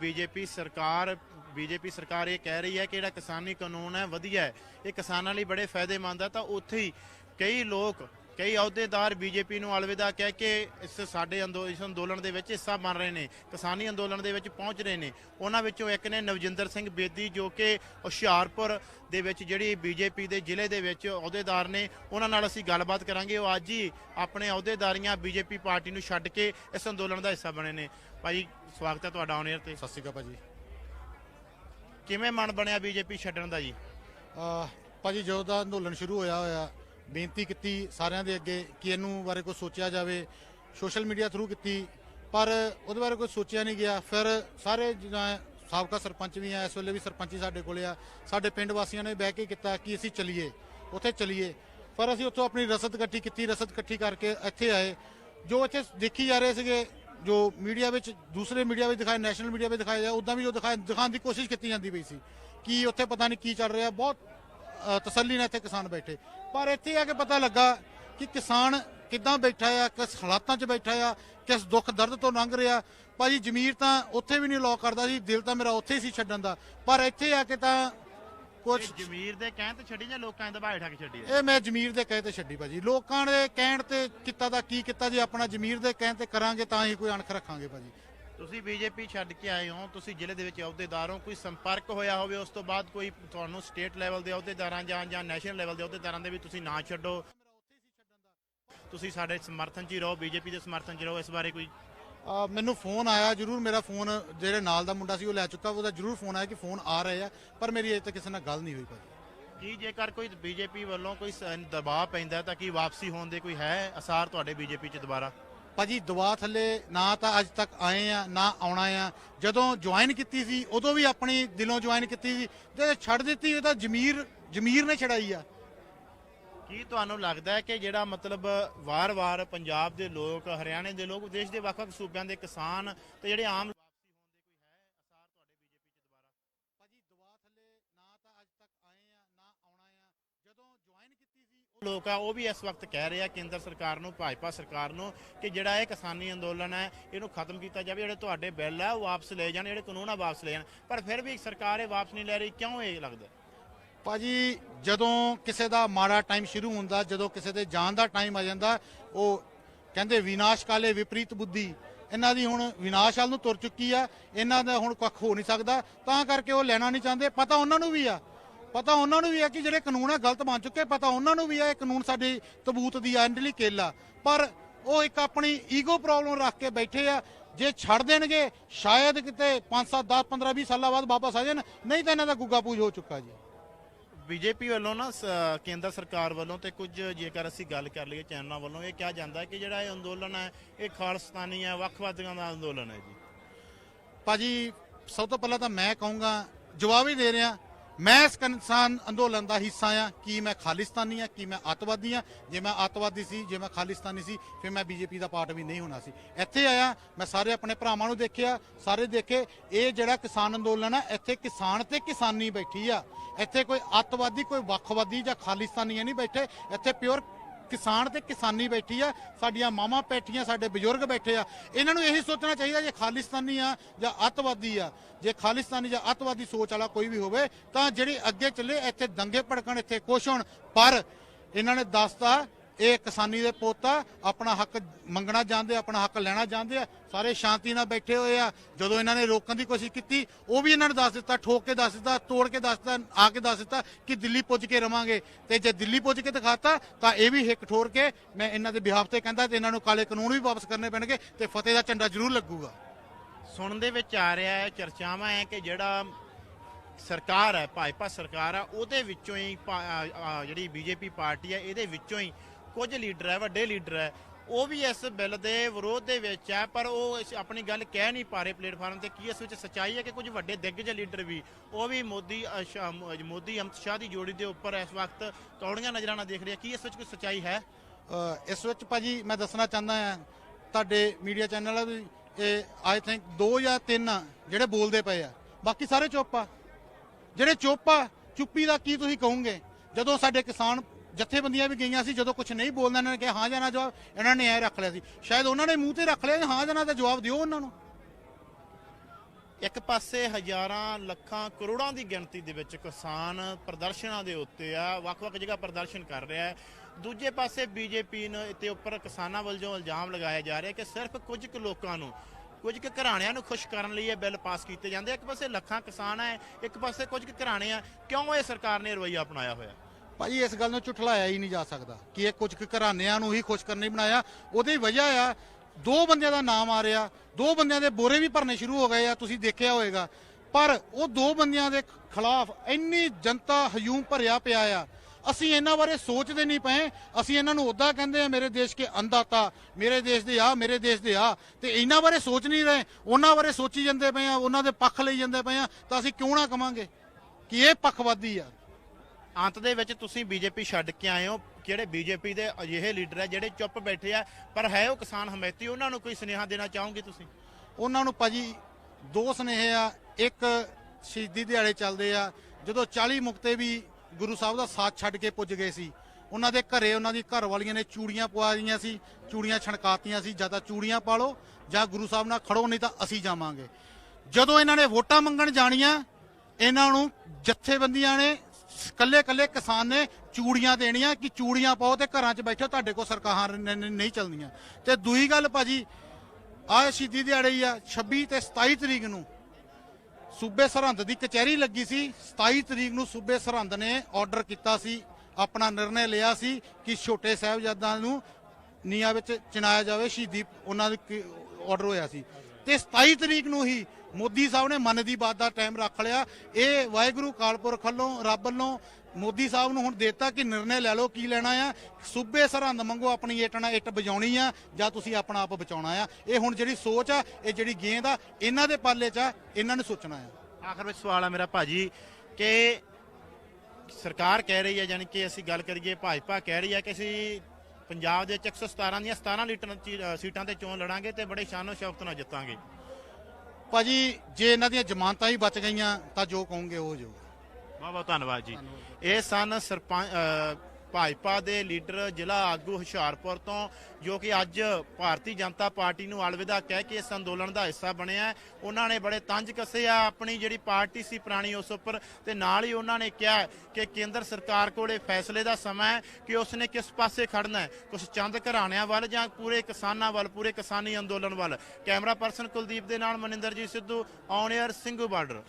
BJP ਸਰਕਾਰ BJP ਸਰਕਾਰ ਇਹ ਕਹਿ ਰਹੀ ਹੈ ਕਿ ਜਿਹੜਾ ਕਿਸਾਨੀ ਕਾਨੂੰਨ ਹੈ, ਵਧੀਆ ਹੈ। ਇਹ ਕਿਸਾਨਾਂ ਲਈ ਬੜੇ ਫਾਇਦੇਮੰਦ ਹੈ, ਤਾਂ ਉੱਥੇ ਹੀ ਕਈ ਲੋਕ ਕਈ ਅਹੁਦੇਦਾਰ ਬੀਜੇਪੀ ਨੂੰ ਅਲਵਿਦਾ ਕਹਿ ਕੇ ਇਸ ਸਾਡੇ ਇਸ ਅੰਦੋਲਨ ਦੇ ਵਿੱਚ ਹਿੱਸਾ ਬਣ ਰਹੇ ਨੇ ਕਿਸਾਨੀ ਅੰਦੋਲਨ ਦੇ ਵਿੱਚ ਪਹੁੰਚ ਰਹੇ ਨੇ। ਉਹਨਾਂ ਵਿੱਚੋਂ ਇੱਕ ਨੇ ਨਵਜਿੰਦਰ ਸਿੰਘ ਬੇਦੀ ਜੋ ਕਿ ਹੁਸ਼ਿਆਰਪੁਰ ਦੇ ਵਿੱਚ ਜਿਹੜੀ ਬੀਜੇਪੀ ਦੇ ਜ਼ਿਲ੍ਹੇ ਦੇ ਵਿੱਚ ਅਹੁਦੇਦਾਰ ਨੇ ਉਹਨਾਂ ਨਾਲ ਅਸੀਂ ਗੱਲਬਾਤ ਕਰਾਂਗੇ। ਉਹ ਅੱਜ ਹੀ ਆਪਣੇ ਅਹੁਦੇਦਾਰੀਆਂ ਬੀਜੇਪੀ ਪਾਰਟੀ ਨੂੰ ਛੱਡ ਕੇ ਇਸ ਅੰਦੋਲਨ ਦਾ ਹਿੱਸਾ ਬਣੇ ਨੇ। ਭਾਈ ਸਵਾਗਤ ਹੈ ਤੁਹਾਡਾ ਅਰ ਤੇ। ਸਤਿ ਸ਼੍ਰੀ ਅਕਾਲ ਭਾਜੀ। ਕਿਵੇਂ ਮਨ ਬਣਿਆ ਬੀਜੇਪੀ ਛੱਡਣ ਦਾ ਜੀ? ਭਾਜੀ ਜਦੋਂ ਦਾ ਅੰਦੋਲਨ ਸ਼ੁਰੂ ਹੋਇਆ ਹੋਇਆ ਬੇਨਤੀ ਕੀਤੀ ਸਾਰਿਆਂ ਦੇ ਅੱਗੇ ਕਿ ਇਹਨੂੰ ਬਾਰੇ ਕੁਝ ਸੋਚਿਆ ਜਾਵੇ, ਸੋਸ਼ਲ ਮੀਡੀਆ ਥਰੂ ਕੀਤੀ, ਪਰ ਉਹਦੇ ਬਾਰੇ ਕੁਝ ਸੋਚਿਆ ਨਹੀਂ ਗਿਆ। ਫਿਰ ਸਾਰੇ ਜਿੱਦਾਂ ਸਾਬਕਾ ਸਰਪੰਚ ਵੀ ਆ, ਇਸ ਵੇਲੇ ਵੀ ਸਰਪੰਚੀ ਸਾਡੇ ਕੋਲੇ ਆ। ਸਾਡੇ ਪਿੰਡ ਵਾਸੀਆਂ ਨੇ ਬਹਿ ਕੇ ਕੀਤਾ ਕਿ ਅਸੀਂ ਚਲੀਏ, ਉੱਥੇ ਚਲੀਏ। ਪਰ ਅਸੀਂ ਉੱਥੋਂ ਆਪਣੀ ਰਸਦ ਇਕੱਠੀ ਕੀਤੀ, ਰਸਦ ਇਕੱਠੀ ਕਰਕੇ ਇੱਥੇ ਆਏ। ਜੋ ਇੱਥੇ ਦੇਖੀ ਜਾ ਰਹੇ ਸੀਗੇ, ਜੋ ਮੀਡੀਆ ਵਿੱਚ, ਦੂਸਰੇ ਮੀਡੀਆ ਵਿੱਚ ਦਿਖਾਏ, ਨੈਸ਼ਨਲ ਮੀਡੀਆ ਵਿੱਚ ਦਿਖਾਇਆ ਜਾ, ਉਦਾਂ ਵੀ ਜੋ ਦਿਖਾਏ, ਦਿਖਾਉਣ ਦੀ ਕੋਸ਼ਿਸ਼ ਕੀਤੀ ਜਾਂਦੀ ਪਈ ਸੀ। ਕਿ ਉੱਥੇ ਪਤਾ ਨਹੀਂ ਕੀ ਚੱਲ ਰਿਹਾ, ਬਹੁਤ ਤਸੱਲੀ ਨਾਲ ਇੱਥੇ ਕਿਸਾਨ ਬੈਠੇ। ਪਰ ਇੱਥੇ ਆ ਕੇ ਪਤਾ ਲੱਗਾ ਕਿ ਕਿਸਾਨ ਕਿੱਦਾਂ ਬੈਠਾ ਆ ਕਿਸ ਹਾਲਾਤਾਂ 'ਚ ਬੈਠਾ ਆ ਕਿਸ ਦੁੱਖ ਦਰਦ ਤੋਂ ਲੰਘ ਰਿਹਾ। ਭਾਜੀ ਜ਼ਮੀਰ ਤਾਂ ਉੱਥੇ ਵੀ ਨਹੀਂ ਲੋਕ ਕਰਦਾ ਸੀ ਦਿਲ ਤਾਂ ਮੇਰਾ ਉੱਥੇ ਸੀ ਛੱਡਣ ਦਾ। ਪਰ ਇੱਥੇ ਆ ਕੇ ਤਾਂ ਕੁਝ ਜ਼ਮੀਰ ਦੇ ਕਹਿਣ ਤੇ ਛੱਡੀ ਜਾਂ ਲੋਕਾਂ ਦੇ ਦਬਾਏ ਠੱਕ ਛੱਡੀ ਹੈ ਇਹ ਮੈਂ ਜ਼ਮੀਰ ਦੇ ਕਹੇ ਤੇ ਛੱਡੀ ਭਾਜੀ। ਲੋਕਾਂ ਦੇ ਕਹਿਣ ਤੇ ਕੀਤਾ ਦਾ ਕੀ ਕੀਤਾ ਜੇ ਆਪਣਾ ਜ਼ਮੀਰ ਦੇ ਕਹਿਣ ਤੇ ਕਰਾਂਗੇ ਤਾਂ ਹੀ ਕੋਈ ਅਣਖ ਰੱਖਾਂਗੇ ਭਾਜੀ। ਤੁਸੀਂ ਬੀਜੇਪੀ ਛੱਡ ਕੇ ਆਏ ਹੋ ਤੁਸੀਂ ਜ਼ਿਲ੍ਹੇ ਦੇ ਵਿੱਚ ਅਹੁਦੇਦਾਰ ਹੋ ਕੋਈ ਸੰਪਰਕ ਹੋਇਆ ਹੋਵੇ ਉਸ ਤੋਂ ਬਾਅਦ ਕੋਈ ਤੁਹਾਨੂੰ ਸਟੇਟ ਲੈਵਲ ਦੇ ਅਹੁਦੇਦਾਰਾਂ ਜਾਂ ਜਾਂ ਨੈਸ਼ਨਲ ਲੈਵਲ ਦੇ ਅਹੁਦੇਦਾਰਾਂ ਦੇ ਵੀ ਤੁਸੀਂ ਨਾ ਛੱਡੋ। ਤੁਸੀਂ ਸਾਡੇ ਸਮਰਥਨ 'ਚ ਹੀ ਰਹੋ ਬੀਜੇਪੀ ਦੇ ਸਮਰਥਨ 'ਚ ਰਹੋ ਇਸ ਬਾਰੇ ਕੋਈ ਮੈਨੂੰ ਫੋਨ ਆਇਆ ਜਰੂਰ ਮੇਰਾ ਫੋਨ ਜਿਹੜੇ ਨਾਲ ਦਾ ਮੁੰਡਾ ਸੀ ਉਹ ਲੈ ਚੁੱਕਾ ਉਹਦਾ ਜਰੂਰ ਫੋਨ ਆਇਆ ਕਿ ਫੋਨ ਆ ਰਹੇ ਆ ਪਰ ਮੇਰੀ ਅਜੇ ਤੱਕ ਕਿਸੇ ਨਾਲ ਗੱਲ ਨਹੀਂ ਹੋਈ ਭਾਜੀ। ਕੀ ਜੇਕਰ ਕੋਈ ਬੀਜੇਪੀ ਵੱਲੋਂ ਕੋਈ ਦਬਾਅ ਪੈਂਦਾ ਤਾਂ ਕੀ ਵਾਪਸੀ ਹੋਣ ਦੇ ਕੋਈ ਹੈ ਅਸਾਰ ਤੁਹਾਡੇ ਬੀਜੇਪੀ 'ਚ ਦੁਬਾਰਾ? ਭਾਜੀ ਦਵਾ ਥੱਲੇ ਨਾ ਤਾਂ ਅੱਜ ਤੱਕ ਆਏ ਆ, ਨਾ ਆਉਣਾ ਆ। ਜਦੋਂ ਜੁਆਇਨ ਕੀਤੀ ਸੀ, ਉਦੋਂ ਵੀ ਆਪਣੀ ਦਿਲੋਂ ਜੁਆਇਨ ਕੀਤੀ ਸੀ। ਤੇ ਛੱਡ ਦਿੱਤੀ ਉਹ ਤਾਂ ਜ਼ਮੀਰ ਜ਼ਮੀਰ ਨੇ ਛੜਾਈ ਆ। ਕੀ ਤੁਹਾਨੂੰ ਲੱਗਦਾ ਹੈ ਕਿ ਜਿਹੜਾ ਮਤਲਬ ਵਾਰ-ਵਾਰ ਪੰਜਾਬ ਦੇ ਲੋਕ, ਹਰਿਆਣੇ ਦੇ ਲੋਕ, ਦੇਸ਼ ਦੇ ਵੱਖ-ਵੱਖ ਸੂਬਿਆਂ ਦੇ ਕਿਸਾਨ ਤੇ ਜਿਹੜੇ ਆਮ ਭਾਜੀ ਦਵਾ ਥੱਲੇ ਨਾ ਤਾਂ ਅੱਜ ਤੱਕ ਆਏ ਆ ਨਾ ਆਉਣਾ ਆ ਜਦੋਂ ਜੁਆਇਨ ਕੀਤੀ ਸੀ ਲੋਕ ਆ, ਉਹ ਵੀ ਇਸ ਵਕਤ ਕਹਿ ਰਹੇ ਆ, ਕੇਂਦਰ ਸਰਕਾਰ ਨੂੰ, ਭਾਜਪਾ ਸਰਕਾਰ ਨੂੰ, ਕਿ ਜਿਹੜਾ ਇਹ ਕਿਸਾਨੀ ਅੰਦੋਲਨ ਹੈ, ਇਹਨੂੰ ਖਤਮ ਕੀਤਾ ਜਾਵੇ, ਜਿਹੜੇ ਤੁਹਾਡੇ ਬਿੱਲ ਆ, ਉਹ ਵਾਪਸ ਲੈ ਜਾਣ, ਜਿਹੜੇ ਕਾਨੂੰਨ ਆ, ਵਾਪਸ ਲੈ ਜਾਣ। ਪਰ ਫਿਰ ਵੀ ਸਰਕਾਰ ਇਹ ਵਾਪਸ ਨਹੀਂ ਲੈ ਰਹੀ, ਕਿਉਂ ਇਹ ਲੱਗਦਾ? ਭਾਜੀ, ਜਦੋਂ ਕਿਸੇ ਦਾ ਮਾੜਾ ਟਾਈਮ ਸ਼ੁਰੂ ਹੁੰਦਾ, ਜਦੋਂ ਕਿਸੇ ਦੇ ਜਾਣ ਦਾ ਟਾਈਮ ਆ ਜਾਂਦਾ, ਉਹ ਕਹਿੰਦੇ ਵਿਨਾਸ਼ ਕਾਲੇ ਵਿਪਰੀਤ ਬੁੱਧੀ, ਇਹਨਾਂ ਦੀ ਹੁਣ ਵਿਨਾਸ਼ ਵੱਲ ਨੂੰ ਤੁਰ ਚੁੱਕੀ ਆ, ਇਹਨਾਂ ਦਾ ਹੁਣ ਕੱਖ ਹੋ ਨਹੀਂ ਸਕਦਾ, ਤਾਂ ਕਰਕੇ ਉਹ ਲੈਣਾ ਨਹੀਂ ਚਾਹੁੰਦੇ, ਪਤਾ ਉਹਨਾਂ ਨੂੰ ਵੀ ਆ। ਪਤਾ ਉਹਨਾਂ ਨੂੰ ਵੀ ਆ ਕਿ ਜਿਹੜੇ ਕਾਨੂੰਨ ਆ ਗਲਤ ਬਣ ਚੁੱਕੇ ਪਤਾ ਉਹਨਾਂ ਨੂੰ ਵੀ ਆ ਇਹ ਕਾਨੂੰਨ ਸਾਡੀ ਤਬੂਤ ਦੀ ਐਂਡਲੀ ਕੇਲਾ। ਪਰ ਉਹ ਇੱਕ ਆਪਣੀ ਈਗੋ ਪ੍ਰੋਬਲਮ ਰੱਖ ਕੇ ਬੈਠੇ ਆ ਜੇ ਛੱਡ ਦੇਣਗੇ ਸ਼ਾਇਦ ਕਿਤੇ 5 7 10 15 20 ਸਾਲਾਂ ਬਾਅਦ ਵਾਪਸ ਆ ਜਾਣ ਨਹੀਂ ਤਾਂ ਇਹਨਾਂ ਦਾ ਗੁੱਗਾ ਪੂਜ ਹੋ ਚੁੱਕਾ ਜੀ। ਬੀਜੇਪੀ ਵੱਲੋਂ ਨਾ ਸ- ਕੇਂਦਰ ਸਰਕਾਰ ਵੱਲੋਂ ਤੇ ਕੁਝ ਜੇਕਰ ਅਸੀਂ ਗੱਲ ਕਰ ਲਈਏ ਚੈਨਲਾਂ ਵੱਲੋਂ ਇਹ ਕਿਹਾ ਜਾਂਦਾ ਹੈ ਕਿ ਜਿਹੜਾ ਇਹ ਅੰਦੋਲਨ ਹੈ ਇਹ ਖਾਲਿਸਤਾਨੀ ਹੈ ਵੱਖਵਾਦੀਆਂ ਦਾ ਅੰਦੋਲਨ ਹੈ ਜੀ। ਭਾਜੀ ਸਭ ਤੋਂ ਪਹਿਲਾਂ ਤਾਂ ਮੈਂ ਕਹੂੰਗਾ ਜਵਾਬ ਹੀ ਦੇ ਰਿਹਾ ਮੈਂ ਇਸ ਕਿਸਾਨ ਅੰਦੋਲਨ ਦਾ ਹਿੱਸਾ ਆ ਕੀ ਮੈਂ ਖਾਲਿਸਤਾਨੀ ਆ ਕੀ ਮੈਂ ਅੱਤਵਾਦੀ ਆ ਜੇ ਮੈਂ ਅੱਤਵਾਦੀ ਸੀ, ਜੇ ਮੈਂ ਖਾਲਿਸਤਾਨੀ ਸੀ, ਫਿਰ ਮੈਂ ਬੀਜੇਪੀ ਦਾ ਪਾਰਟ ਵੀ ਨਹੀਂ ਹੋਣਾ ਸੀ। ਇੱਥੇ ਆਇਆ, ਮੈਂ ਸਾਰੇ ਆਪਣੇ ਭਰਾਵਾਂ ਨੂੰ ਦੇਖਿਆ, ਸਾਰੇ ਦੇਖੇ, ਇਹ ਜਿਹੜਾ ਕਿਸਾਨ ਅੰਦੋਲਨ ਆ ਇੱਥੇ ਕਿਸਾਨ ਤੇ ਕਿਸਾਨੀ ਬੈਠੀ ਆ। ਇੱਥੇ ਕੋਈ ਅੱਤਵਾਦੀ ਕੋਈ ਵੱਖਵਾਦੀ ਜਾਂ ਖਾਲਿਸਤਾਨੀ ਨਹੀਂ ਬੈਠੇ। ਇੱਥੇ ਪਿਓਰ ਕਿਸਾਨ ਤੇ ਕਿਸਾਨੀ ਬੈਠੀ ਆ, ਸਾਡੀਆਂ ਮਾਵਾਂ ਬੈਠੀਆਂ, ਸਾਡੇ ਬਜ਼ੁਰਗ ਬੈਠੇ ਆ। ਇਹਨਾਂ ਨੂੰ ਇਹੀ ਸੋਚਣਾ ਚਾਹੀਦਾ, ਜੇ ਖਾਲਿਸਤਾਨੀ ਆ ਜਾਂ ਅੱਤਵਾਦੀ ਆ, ਜੇ ਖਾਲਿਸਤਾਨੀ ਜਾਂ ਅੱਤਵਾਦੀ ਸੋਚ ਵਾਲਾ ਕੋਈ ਵੀ ਹੋਵੇ, ਤਾਂ ਜਿਹੜੇ ਅੱਗੇ ਚੱਲੇ, ਇੱਥੇ ਦੰਗੇ ਭੜਕਣ ਇੱਥੇ ਕੁਛ ਹੋਣ। ਪਰ ਇਹਨਾਂ ਨੇ ਦੱਸਤਾ ਇਹ ਕਿਸਾਨੀ ਦੇ ਪੋਤਾ, ਆਪਣਾ ਹੱਕ ਮੰਗਣਾ ਚਾਹੁੰਦੇ ਆ, ਆਪਣਾ ਹੱਕ ਲੈਣਾ ਚਾਹੁੰਦੇ ਆ, ਸਾਰੇ ਸ਼ਾਂਤੀ ਨਾਲ ਬੈਠੇ ਹੋਏ ਆ। ਜਦੋਂ ਇਹਨਾਂ ਨੇ ਰੋਕਣ ਦੀ ਕੋਸ਼ਿਸ਼ ਕੀਤੀ, ਉਹ ਵੀ ਇਹਨਾਂ ਨੇ ਦੱਸ ਦਿੱਤਾ, ਠੋਕ ਕੇ ਦੱਸ ਦਿੱਤਾ, ਤੋੜ ਕੇ ਦੱਸ ਦਿੱਤਾ, ਆ ਕੇ ਦੱਸ ਦਿੱਤਾ ਕਿ ਦਿੱਲੀ ਪੁੱਜ ਕੇ ਰਵਾਂਗੇ। ਤੇ ਜੇ ਦਿੱਲੀ ਪੁੱਜ ਕੇ ਦਿਖਾਤਾ, ਤਾਂ ਇਹ ਵੀ ਹਿੱਕ ਠੋਰ ਕੇ ਮੈਂ ਇਹਨਾਂ ਦੇ ਬਿਹਾਫ ਤੇ ਕਹਿੰਦਾ ਤੇ ਇਹਨਾਂ ਨੂੰ ਕਾਲੇ ਕਾਨੂੰਨ ਵੀ ਵਾਪਸ ਕਰਨੇ ਪੈਣਗੇ ਤੇ ਫਤਿਹ ਦਾ ਝੰਡਾ ਜ਼ਰੂਰ ਲੱਗੂਗਾ। ਸੁਣਨ ਦੇ ਵਿੱਚ ਆ ਰਿਹਾ ਹੈ, ਚਰਚਾਵਾਂ ਹੈ ਕਿ ਜਿਹੜਾ ਸਰਕਾਰ ਹੈ, ਭਾਜਪਾ ਸਰਕਾਰ ਆ, ਉਹਦੇ ਵਿੱਚੋਂ ਹੀ ਭਾ- ਆ- ਆ ਜਿਹੜੀ ਬੀਜੇਪੀ ਪਾਰਟੀ ਹੈ ਇਹਦੇ ਵਿੱਚੋਂ ਹੀ ਕੁਝ ਲੀਡਰ ਹੈ ਵੱਡੇ ਲੀਡਰ ਹੈ ਉਹ ਵੀ ਇਸ ਬਿੱਲ ਦੇ ਵਿਰੋਧ ਦੇ ਵਿੱਚ ਹੈ ਪਰ ਉਹ ਇਸ- ਆਪਣੀ ਗੱਲ ਕਹਿ ਨਹੀਂ ਪਾ ਰਹੇ ਪਲੇਟਫਾਰਮ ਤੇ ਕੀ ਇਸ ਵਿੱਚ ਸੱਚਾਈ ਹੈ ਕਿ ਕੁਝ ਵੱਡੇ ਦਿੱਗਜ ਲੀਡਰ ਵੀ ਉਹ ਵੀ ਮੋਦੀ ਅ, ਸ਼ਾ- ਮ- ਮੋਦੀ ਅਮਿਤ ਸ਼ਾਹ ਦੀ ਜੋੜੀ ਦੇ ਉੱਪਰ ਇਸ ਵਕਤ ਕੌੜੀਆਂ ਨਜ਼ਰਾਂ ਨਾਲ ਦੇਖ ਰਿਹਾ ਕੀ ਇਸ ਵਿੱਚ ਕੋਈ ਸੱਚਾਈ ਹੈ? ਅ, ਇਸ ਵਿੱਚ ਭਾਜੀ ਮੈਂ ਦੱਸਣਾ ਚਾਹੁੰਦਾ ਹਾਂ ਤੁਹਾਡੇ ਮੀਡੀਆ ਚੈਨਲ ਵੀ ਇਹ ਆਈ ਥਿੰਕ ਦੋ ਜਾਂ ਤਿੰਨ ਆ ਜਿਹੜੇ ਬੋਲਦੇ ਪਏ ਆ ਬਾਕੀ ਸਾਰੇ ਚੁੱਪ ਆ। ਜਿਹੜੇ ਚੁੱਪ ਆ ਚੁੱਪੀ ਦਾ ਕੀ ਤੁਸੀਂ ਕਹੋਗੇ? ਜਦੋਂ ਸਾਡੇ ਕਿਸਾਨ ਜਥੇਬੰਦੀਆਂ ਵੀ ਗਈਆਂ ਸੀ, ਜਦੋਂ ਕੁਝ ਨਹੀਂ ਬੋਲਦਾ ਇਹਨਾਂ ਨੇ ਕਿਹਾ, ਹਾਂ ਜਾਂ ਨਾ ਜਵਾਬ, ਇਹਨਾਂ ਨੇ ਐ ਰੱਖ ਲਿਆ ਸੀ। ਸ਼ਾਇਦ ਉਹਨਾਂ ਨੇ ਮੂੰਹ ਤੇ ਰੱਖ ਲਿਆ, ਹਾਂ ਜਾਂ ਨਾ ਦਾ ਜਵਾਬ ਦਿਓ ਉਹਨਾਂ ਨੂੰ। ਇੱਕ ਪਾਸੇ ਹਜ਼ਾਰਾਂ, ਲੱਖਾਂ, ਕਰੋੜਾਂ ਦੀ ਗਿਣਤੀ ਦੇ ਵਿੱਚ ਕਿਸਾਨ ਪ੍ਰਦਰਸ਼ਨਾਂ ਦੇ ਉੱਤੇ ਆ, ਵੱਖ-ਵੱਖ ਜਗ੍ਹਾ ਪ੍ਰਦਰਸ਼ਨ ਕਰ ਰਿਹਾ ਹੈ। ਦੂਜੇ ਪਾਸੇ ਬੀਜੇਪੀ ਨੇ ਤੇ ਉੱਪਰ ਕਿਸਾਨਾਂ ਵੱਲੋਂ ਇਲਜ਼ਾਮ ਲਗਾਇਆ ਜਾ ਰਿਹਾ ਕਿ ਸਿਰਫ ਕੁਝ ਕੁ ਲੋਕਾਂ ਨੂੰ, ਕੁਝ ਕੁ ਘਰਾਣਿਆਂ ਨੂੰ ਖੁਸ਼ ਕਰਨ ਲਈ ਇਹ ਬਿੱਲ ਪਾਸ ਕੀਤੇ ਜਾਂਦੇ ਆ। ਇੱਕ ਪਾਸੇ ਲੱਖਾਂ ਕਿਸਾਨ ਹੈ, ਇੱਕ ਪਾਸੇ ਕੁਝ ਕੁ ਘਰਾਣੇ ਆ। ਕਿਉਂ ਇਹ ਸਰਕਾਰ ਨੇ ਰਵੱਈਆ ਅਪਣਾਇਆ ਹੋਇਆ? ਭਾਜੀ, ਇਸ ਗੱਲ ਨੂੰ ਝੁਠਲਾਇਆ ਹੀ ਨਹੀਂ ਜਾ ਸਕਦਾ ਕਿ ਇਹ ਕੁਝ ਕੁ ਘਰਾਨਿਆਂ ਨੂੰ ਹੀ ਖੁਸ਼ ਕਰਨ ਲਈ ਬਣਾਇਆ। ਉਹਦੀ ਵਜ੍ਹਾ ਆ, ਦੋ ਬੰਦਿਆਂ ਦਾ ਨਾਮ ਆ ਰਿਹਾ, ਦੋ ਬੰਦਿਆਂ ਦੇ ਬੋਰੇ ਵੀ ਭਰਨੇ ਸ਼ੁਰੂ ਹੋ ਗਏ ਆ, ਤੁਸੀਂ ਦੇਖਿਆ ਹੋਵੇਗਾ। ਪਰ ਉਹ ਦੋ ਬੰਦਿਆਂ ਦੇ ਖਿਲਾਫ ਇੰਨੀ ਜਨਤਾ ਹਯੂਮ ਭਰਿਆ ਪਿਆ ਆ। ਅਸੀਂ ਇਹਨਾਂ ਬਾਰੇ ਸੋਚਦੇ ਨਹੀਂ ਪਏ। ਅਸੀਂ ਇਹਨਾਂ ਨੂੰ ਉਦਾਂ ਕਹਿੰਦੇ ਆ, ਮੇਰੇ ਦੇਸ਼ ਕੇ ਅੰਦਾਤਾ ਮੇਰੇ ਦੇਸ਼ ਦੇ ਆ, ਮੇਰੇ ਦੇਸ਼ ਦੇ ਆ। ਤੇ ਇਹਨਾਂ ਬਾਰੇ ਸੋਚ ਨਹੀਂ ਰਹੇ। ਉਹਨਾਂ ਬਾਰੇ ਸੋਚੀ ਜਾਂਦੇ ਪਏ ਆ, ਉਹਨਾਂ ਦੇ ਪੱਖ ਲਈ ਜਾਂਦੇ ਪਏ ਆ। ਤਾਂ ਅਸੀਂ ਕਿਉਂ ਨਾ ਕਵਾਂਗੇ ਕਿ ਇਹ ਪੱਖਵਾਦੀ ਆ? ਅੰਤ ਦੇ ਵਿੱਚ ਤੁਸੀਂ ਬੀਜੇਪੀ ਛੱਡ ਕੇ ਆਏ ਹੋ। ਜਿਹੜੇ ਬੀਜੇਪੀ ਦੇ ਅਜਿਹੇ ਲੀਡਰ ਹੈ ਜਿਹੜੇ ਚੁੱਪ ਬੈਠੇ ਆ? ਪਰ ਹੈ ਉਹ ਕਿਸਾਨ ਹਮੈਤੀ। ਉਹਨਾਂ ਨੂੰ ਕੋਈ ਸੁਨੇਹਾ ਦੇਣਾ ਚਾਹੋਗੇ ਤੁਸੀਂ? ਉਹਨਾਂ ਨੂੰ ਭਾਜੀ ਦੋ ਸੁਨੇਹੇ ਆ। ਇੱਕ ਸ਼ਹੀਦੀ ਦਿਹਾੜੇ ਚੱਲਦੇ ਆ। ਜਦੋਂ 40 ਮੁਕਤੇ ਵੀ ਗੁਰੂ ਸਾਹਿਬ ਦਾ ਸਾਥ ਛੱਡ ਕੇ ਪੁੱਜ ਗਏ ਸੀ, ਉਹਨਾਂ ਦੇ ਘਰੇ ਉਹਨਾਂ ਦੀ ਘਰ ਵਾਲੀਆਂ ਨੇ ਚੂੜੀਆਂ ਪਵਾ ਰਹੀਆਂ ਸੀ, ਚੂੜੀਆਂ ਛਣਕਾਤੀਆਂ ਸੀ, ਜਾਂ ਤਾਂ ਚੂੜੀਆਂ ਪਾ ਲਓ, ਜਾਂ ਗੁਰੂ ਸਾਹਿਬ ਨਾਲ ਖੜੋ, ਨਹੀਂ ਤਾਂ ਅਸੀਂ ਜਾਵਾਂਗੇ। ਜਦੋਂ ਇਹਨਾਂ ਨੇ ਵੋਟਾਂ ਮੰਗਣ ਜਾਣੀਆਂ, ਇਹਨਾਂ ਨੂੰ ਜਥੇਬੰਦੀਆਂ ਨੇ ਕੱਲੇ ਕੱਲੇ ਕਿਸਾਨ ਨੇ ਚੂੜੀਆਂ ਦੇਣੀਆਂ ਕਿ ਚੂੜੀਆਂ ਪਾਓ ਤੇ ਘਰਾਂ 'ਚ ਬੈਠੋ ਤੁਹਾਡੇ ਕੋਲ ਸਰਕਾਰਾਂ ਨ- ਨ- ਨਹੀਂ ਚੱਲਦੀਆਂ ਤੇ ਦੂਈ ਗੱਲ ਭਾਜੀ, ਆਹ ਸ਼ਹੀਦੀ ਦਿਹਾੜੇ ਹੀ ਆ 26 ਤੇ 27 ਤਰੀਕ ਨੂੰ ਸੂਬੇ ਸਰਹੰਦ ਦੀ ਕਚਹਿਰੀ ਲੱਗੀ ਸੀ। 27 ਤਰੀਕ ਨੂੰ ਸੂਬੇ ਸਰਹੰਦ ਨੇ ਆਰਡਰ ਕੀਤਾ ਸੀ, ਆਪਣਾ ਨਿਰਣੇ ਲਿਆ ਸੀ ਕਿ ਛੋਟੇ ਸਾਹਿਬਜ਼ਾਦਿਆਂ ਨੂੰ ਨੀਹਾਂ ਵਿੱਚ ਚਿਣਾਇਆ ਜਾਵੇ, ਸ਼ਹੀਦੀ ਉਹਨਾਂ ਦੇ ਆਰਡਰ ਹੋਇਆ ਸੀ। ਤੇ 27 ਤਰੀਕ ਨੂੰ ਹੀ ਮੋਦੀ ਸਾਹਿਬ ਨੇ ਮਨ ਦੀ ਬਾਤ ਦਾ ਟਾਈਮ ਰੱਖ ਲਿਆ। ਇਹ ਵਾਹਿਗੁਰੂ ਕਾਲਪੁਰਖ ਵੱਲੋਂ, ਰੱਬ ਵੱਲੋਂ ਮੋਦੀ ਸਾਹਿਬ ਨੂੰ ਹੁਣ ਦੇਤਾ ਕਿ ਨਿਰਣੇ ਲੈ ਲਓ ਕੀ ਲੈਣਾ ਆ। ਸੂਬੇ ਸਰਹੰਦ ਮੰਗੋ ਆਪਣੀ ਇੱਟ ਨਾਲ ਇੱਟ ਵਜਾਉਣੀ ਆ ਜਾਂ ਤੁਸੀਂ ਆਪਣਾ ਆਪ ਬਚਾਉਣਾ ਆ। ਇਹ ਹੁਣ ਜਿਹੜੀ ਸੋਚ ਆ, ਇਹ ਜਿਹੜੀ ਗੇਂਦ ਆ, ਇਹਨਾਂ ਦੇ ਪਾਲੇ 'ਚ ਆ, ਇਹਨਾਂ ਨੇ ਸੋਚਣਾ ਆ। ਆਖਰ ਵਿੱਚ ਸਵਾਲ ਆ ਮੇਰਾ ਭਾਜੀ ਕਿ ਸਰਕਾਰ ਕਹਿ ਰਹੀ ਹੈ ਯਾਨੀ ਕਿ ਅਸੀਂ ਗੱਲ ਕਰੀਏ ਭਾਜਪਾ ਕਹਿ ਰਹੀ ਹੈ ਕਿ ਅਸੀਂ ਪੰਜਾਬ ਦੇ ਵਿੱਚ 117 ਦੀਆਂ 17 ਲੀਟਰ ਸੀਟਾਂ ਤੇ ਚੋਣ ਲੜਾਂਗੇ ਤੇ ਬੜੇ ਸ਼ਾਨੋ ਸ਼ੌਕਤ ਨਾਲ ਜਿੱਤਾਂਗੇ। ਭਾਜੀ ਜੇ ਇਹਨਾਂ ਦੀਆਂ ਜ਼ਮਾਨਤਾਂ ਹੀ ਬਚ ਗਈਆਂ ਤਾਂ ਜੋ ਕਹੋਗੇ ਉਹ ਜਾਊਗਾ ਬਹੁਤ ਬਹੁਤ ਧੰਨਵਾਦ ਜੀ। ਇਹ ਸਨ ਸਰਪੰਚ ਭਾਜਪਾ ਦੇ ਲੀਡਰ ਜ਼ਿਲ੍ਹਾ ਆਗੂ ਹੁਸ਼ਿਆਰਪੁਰ ਤੋਂ, ਜੋ ਕਿ ਅੱਜ ਭਾਰਤੀ ਜਨਤਾ ਪਾਰਟੀ ਨੂੰ ਅਲਵਿਦਾ ਕਹਿ ਕੇ ਇਸ ਅੰਦੋਲਨ ਦਾ ਹਿੱਸਾ ਬਣਿਆ ਉਹਨਾਂ ਨੇ ਬੜੇ ਤੰਜ ਕੱਸੇ ਆ ਆਪਣੀ ਜਿਹੜੀ ਪਾਰਟੀ ਸੀ ਪੁਰਾਣੀ ਉਸ ਉੱਪਰ ਤੇ ਨਾਲ ਹੀ ਉਹਨਾਂ ਨੇ ਕਿਹਾ ਕਿ ਕੇਂਦਰ ਸਰਕਾਰ ਕੋਲ ਇਹ ਫੈਸਲੇ ਦਾ ਸਮਾਂ ਹੈ ਕਿ ਉਸਨੇ ਕਿਸ ਪਾਸੇ ਖੜਨਾ ਹੈ? ਕੁਝ ਚੰਦ ਘਰਾਣਿਆਂ ਵੱਲ ਜਾਂ ਪੂਰੇ ਕਿਸਾਨਾਂ ਵੱਲ, ਪੂਰੇ ਕਿਸਾਨੀ ਅੰਦੋਲਨ ਵੱਲ? ਕੈਮਰਾ ਪਰਸਨ ਕੁਲਦੀਪ ਦੇ ਨਾਲ Maninderjit Sidhu on air Singhu border